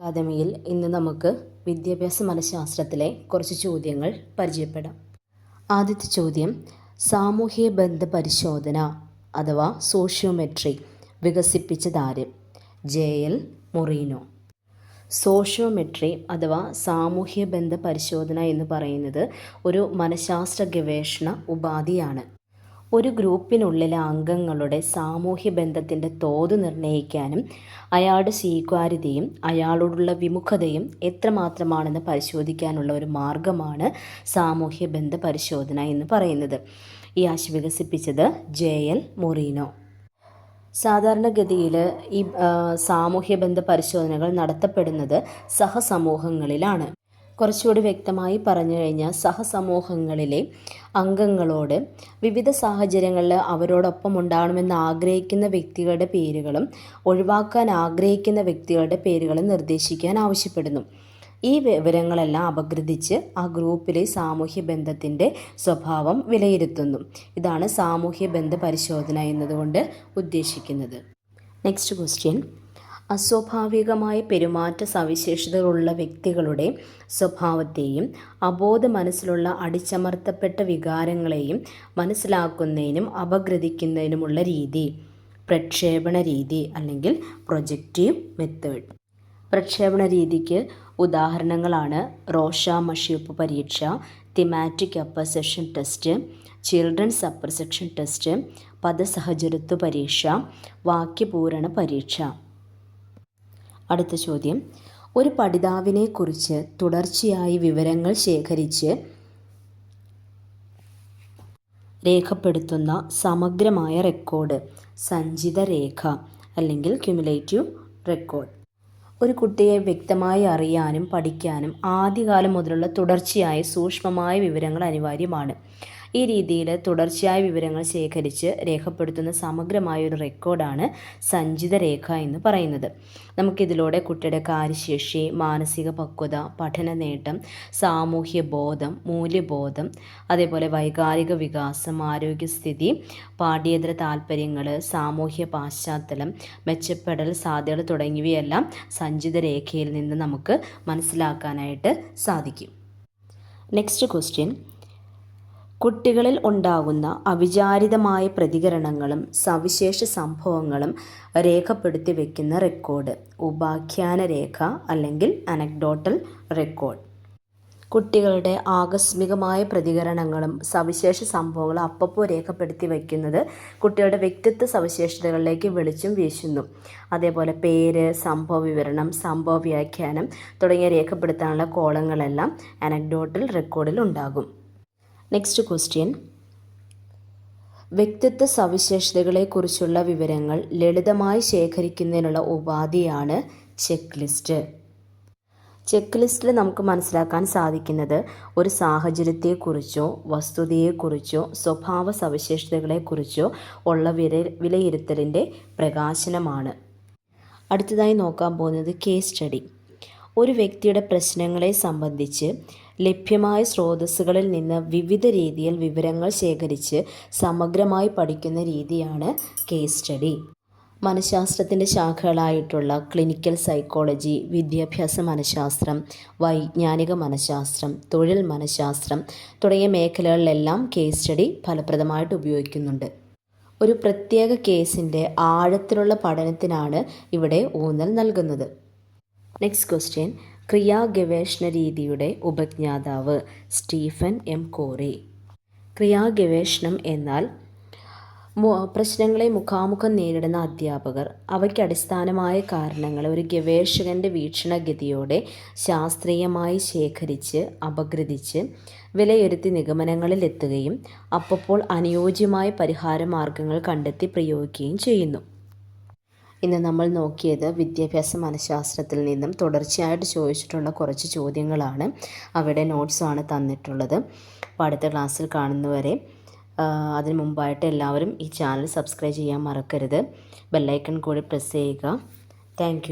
അക്കാദമിയിൽ ഇന്ന് നമുക്ക് വിദ്യാഭ്യാസ മനഃശാസ്ത്രത്തിലെ കുറച്ച് ചോദ്യങ്ങൾ പരിചയപ്പെടാം. ആദ്യത്തെ ചോദ്യം സാമൂഹ്യ ബന്ധ പരിശോധന അഥവാ സോഷ്യോമെട്രി വികസിപ്പിച്ചതാര്? ജെ. എൽ. മൊറീനോ. സോഷ്യോമെട്രി അഥവാ സാമൂഹ്യ ബന്ധ പരിശോധന എന്ന് പറയുന്നത് ഒരു മനഃശാസ്ത്ര ഗവേഷണ ഉപാധിയാണ്. ഒരു ഗ്രൂപ്പിനുള്ളിലെ അംഗങ്ങളുടെ സാമൂഹ്യ ബന്ധത്തിന്റെ തോത് നിർണയിക്കാനും അയാളുടെ സ്വീകാര്യതയും അയാളോടുള്ള വിമുഖതയും എത്രമാത്രമാണെന്ന് പരിശോധിക്കാനുള്ള ഒരു മാർഗമാണ് സാമൂഹ്യ ബന്ധ പരിശോധന എന്ന് പറയുന്നത്. ഈ ആശ വികസിപ്പിച്ചത് ജെ എൽ മൊറീനോ. സാധാരണഗതിയിൽ ഈ സാമൂഹ്യ ബന്ധ പരിശോധനകൾ നടത്തപ്പെടുന്നത് സഹസമൂഹങ്ങളിലാണ്. കുറച്ചുകൂടി വ്യക്തമായി പറഞ്ഞു കഴിഞ്ഞാൽ സഹസമൂഹങ്ങളിലെ അംഗങ്ങളോട് വിവിധ സാഹചര്യങ്ങളിൽ അവരോടൊപ്പം ഉണ്ടാകണമെന്ന് ആഗ്രഹിക്കുന്ന വ്യക്തികളുടെ പേരുകളും ഒഴിവാക്കാൻ ആഗ്രഹിക്കുന്ന വ്യക്തികളുടെ പേരുകളും നിർദ്ദേശിക്കാൻ ആവശ്യപ്പെടുന്നു. ഈ വിവരങ്ങളെല്ലാം അപഗ്രഥിച്ച് ആ ഗ്രൂപ്പിലെ സാമൂഹ്യ ബന്ധത്തിന്റെ സ്വഭാവം വിലയിരുത്തുന്നു. ഇതാണ് സാമൂഹ്യ ബന്ധ പരിശോധന എന്നതുകൊണ്ട് ഉദ്ദേശിക്കുന്നത്. Next question. അസ്വാഭാവികമായ പെരുമാറ്റ സവിശേഷതകളുള്ള വ്യക്തികളുടെ സ്വഭാവത്തെയും അബോധ മനസ്സിലുള്ള അടിച്ചമർത്തപ്പെട്ട വികാരങ്ങളെയും മനസ്സിലാക്കുന്നതിനും അപഗ്രഥിക്കുന്നതിനുമുള്ള രീതി പ്രക്ഷേപണ രീതി അല്ലെങ്കിൽ പ്രൊജക്റ്റീവ് മെത്തേഡ്. പ്രക്ഷേപണ രീതിക്ക് ഉദാഹരണങ്ങളാണ് റോഷ മഷിയപ്പ് പരീക്ഷ thematic apperception test children's apperception test പദസഹചരത്വ പരീക്ഷ വാക്യപൂരണ പരീക്ഷ. അടുത്ത ചോദ്യം. ഒരു പഠിതാവിനെക്കുറിച്ച് തുടർച്ചയായി വിവരങ്ങൾ ശേഖരിച്ച് രേഖപ്പെടുത്തുന്ന സമഗ്രമായ റെക്കോർഡ് സഞ്ചിത രേഖ അല്ലെങ്കിൽ ക്യുമുലേറ്റീവ് റെക്കോർഡ് ഒരു കുട്ടിയെ വ്യക്തമായി അറിയാനും പഠിക്കാനും ആദ്യകാലം മുതലുള്ള തുടർച്ചയായ സൂക്ഷ്മമായ വിവരങ്ങൾ അനിവാര്യമാണ്. ഈ രീതിയിൽ തുടർച്ചയായ വിവരങ്ങൾ ശേഖരിച്ച് രേഖപ്പെടുത്തുന്ന സമഗ്രമായ ഒരു റെക്കോർഡാണ് സഞ്ചിത രേഖ എന്ന് പറയുന്നത്. നമുക്കിതിലൂടെ കുട്ടിയുടെ കാര്യശേഷി മാനസിക പക്വത പഠന നേട്ടം സാമൂഹ്യ ബോധം മൂല്യബോധം അതേപോലെ വൈകാരിക വികാസം ആരോഗ്യസ്ഥിതി പാഠ്യേതര താല്പര്യങ്ങൾ സാമൂഹ്യ പാശ്ചാത്തലം മെച്ചപ്പെടൽ സാധ്യതകൾ തുടങ്ങിയവയെല്ലാം സഞ്ചിത രേഖയിൽ നിന്ന് നമുക്ക് മനസ്സിലാക്കാനായിട്ട് സാധിക്കും. നെക്സ്റ്റ് ക്വസ്റ്റ്യൻ കുട്ടികളിൽ ഉണ്ടാകുന്ന അവിചാരിതമായ പ്രതികരണങ്ങളും സവിശേഷ സംഭവങ്ങളും രേഖപ്പെടുത്തി വയ്ക്കുന്ന റെക്കോർഡ് ഉപാഖ്യാന രേഖ അല്ലെങ്കിൽ അനക്ഡോട്ടൽ റെക്കോർഡ് കുട്ടികളുടെ ആകസ്മികമായ പ്രതികരണങ്ങളും സവിശേഷ സംഭവങ്ങളും അപ്പപ്പോൾ രേഖപ്പെടുത്തി വയ്ക്കുന്നത് കുട്ടികളുടെ വ്യക്തിത്വ സവിശേഷതകളിലേക്ക് വെളിച്ചം വീശുന്നു. അതേപോലെ പേര് സംഭവ വിവരണം സംഭവ വ്യാഖ്യാനം തുടങ്ങിയ രേഖപ്പെടുത്താനുള്ള കോളങ്ങളെല്ലാം അനക്ഡോട്ടൽ റെക്കോർഡിൽ ഉണ്ടാകും. നെക്സ്റ്റ് ക്വസ്റ്റ്യൻ വ്യക്തിത്വ സവിശേഷതകളെക്കുറിച്ചുള്ള വിവരങ്ങൾ ലളിതമായി ശേഖരിക്കുന്നതിനുള്ള ഉപാധിയാണ് ചെക്ക് ലിസ്റ്റ് ചെക്ക് ലിസ്റ്റിൽ നമുക്ക് മനസ്സിലാക്കാൻ സാധിക്കുന്നത് ഒരു സാഹചര്യത്തെക്കുറിച്ചോ വസ്തുതയെക്കുറിച്ചോ സ്വഭാവ സവിശേഷതകളെക്കുറിച്ചോ ഉള്ള വില വിലയിരുത്തലിന്റെ പ്രകാശനമാണ്. അടുത്തതായി നോക്കാൻ പോകുന്നത് കേസ് സ്റ്റഡി ഒരു വ്യക്തിയുടെ പ്രശ്നങ്ങളെ സംബന്ധിച്ച് ലഭ്യമായ സ്രോതസ്സുകളിൽ നിന്ന് വിവിധ രീതിയിൽ വിവരങ്ങൾ ശേഖരിച്ച് സമഗ്രമായി പഠിക്കുന്ന രീതിയാണ് കേസ് സ്റ്റഡി മനഃശാസ്ത്രത്തിന്റെ ശാഖകളായിട്ടുള്ള ക്ലിനിക്കൽ സൈക്കോളജി വിദ്യാഭ്യാസ മനഃശാസ്ത്രം വൈജ്ഞാനിക മനഃശാസ്ത്രം തൊഴിൽ മനഃശാസ്ത്രം തുടങ്ങിയ മേഖലകളിലെല്ലാം കേസ് സ്റ്റഡി ഫലപ്രദമായിട്ട് ഉപയോഗിക്കുന്നുണ്ട്. ഒരു പ്രത്യേക കേസിന്റെ ആഴത്തിലുള്ള പഠനത്തിനാണ് ഇവിടെ ഊന്നൽ നൽകുന്നത്. നെക്സ്റ്റ് ക്വസ്റ്റ്യൻ ക്രിയാ ഗവേഷണ രീതിയുടെ ഉപജ്ഞാതാവ് സ്റ്റീഫൻ എം കോറി. ക്രിയാഗവേഷണം എന്നാൽ പ്രശ്നങ്ങളെ മുഖാമുഖം നേരിടുന്ന അധ്യാപകർ അവയ്ക്ക് അടിസ്ഥാനമായ കാരണങ്ങൾ ഒരു ഗവേഷകന്റെ വീക്ഷണഗതിയോടെ ശാസ്ത്രീയമായി ശേഖരിച്ച് അപഗ്രഥിച്ച് വിലയിരുത്തി നിഗമനങ്ങളിൽ എത്തുകയും അപ്പോൾ അനുയോജ്യമായ പരിഹാര മാർഗങ്ങൾ കണ്ടെത്തി പ്രയോഗിക്കുകയും ചെയ്യുന്നു. ഇന്ന് നമ്മൾ നോക്കിയത് വിദ്യാഭ്യാസ മനഃശാസ്ത്രത്തിൽ നിന്നും തുടർച്ചയായിട്ട് ചോദിച്ചിട്ടുള്ള കുറച്ച് ചോദ്യങ്ങളാണ്. അവിടെ നോട്ട്സാണ് തന്നിട്ടുള്ളത്. അപ്പോൾ അടുത്ത ക്ലാസ്സിൽ കാണുന്നവരെ അതിന് മുമ്പായിട്ട് എല്ലാവരും ഈ ചാനൽ സബ്സ്ക്രൈബ് ചെയ്യാൻ മറക്കരുത്. ബെല്ലൈക്കൺ കൂടി പ്രസ് ചെയ്യുക. താങ്ക്